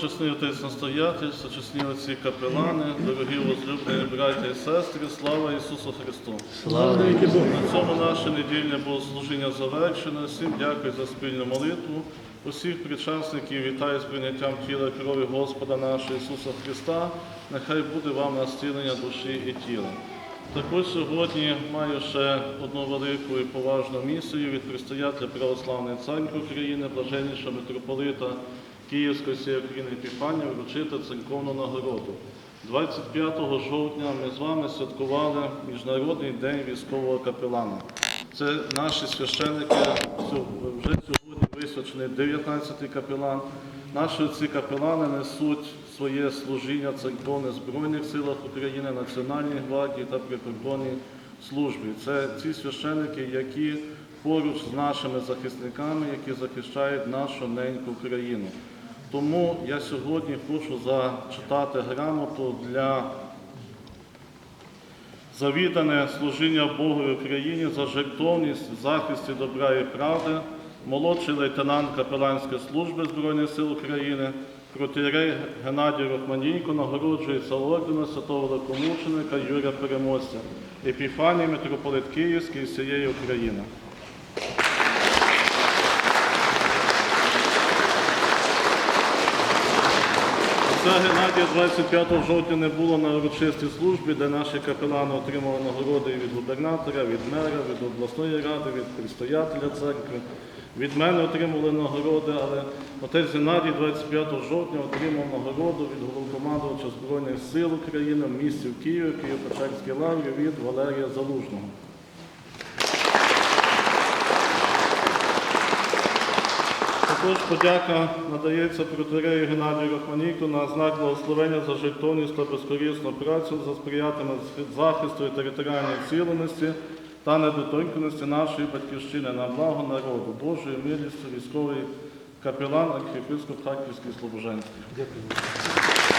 сучасний отець настоятель, сучасні отці капелани, дорогі возлюблені браття і сестри, слава Ісусу Христу! Слава Богу. На цьому наше недільне богослужіння завершено. Всім дякую за спільну молитву. Усіх причасників вітаю з прийняттям тіла і крові Господа нашого Ісуса Христа. Нехай буде вам на зцілення душі і тіла. Також сьогодні маю ще одну велику і поважну місію від предстоятеля Православної церкви України, блаженнішого митрополита Київської всієї України Епіфанія вручити церковну нагороду. 25 жовтня ми з вами святкували Міжнародний день військового капелана. Це наші священники, вже сьогодні висвячений 19-й капелан. Наші ці капелани несуть своє служіння церковне Збройних силах України, Національній гвардії та прикордонній службі. Це ці священики, які поруч з нашими захисниками, які захищають нашу неньку країну. Тому я сьогодні хочу зачитати грамоту для завідане служіння Богу в Україні за жертовність в захисті добра і правди, молодший лейтенант капеланської служби Збройних сил України, протирей Геннадій Рохманінько нагороджується орденом святого великомученика Юрія Переможця, Епіфаній митрополит Київський і всієї України. Це Геннадія 25 жовтня не було на урочистій службі, де наші капелани отримали нагороди від губернатора, від мера, від обласної ради, від предстоятеля церкви. Від мене отримали нагороди, але отець Геннадій 25 жовтня отримав нагороду від головнокомандувача Збройних сил України в місті в Києві, Києво-Печерській лаврі від Валерія Залужного. Також подяка надається протирею Геннадію Рахманіку на знак благословення за жертовність та безкорисну працю за сприятиме захисту і територіальної цілісності та недоторканості нашої батьківщини на благо народу, Божої милістю, військовий капелан, архієпископ Харківський Слобожанський. Дякую.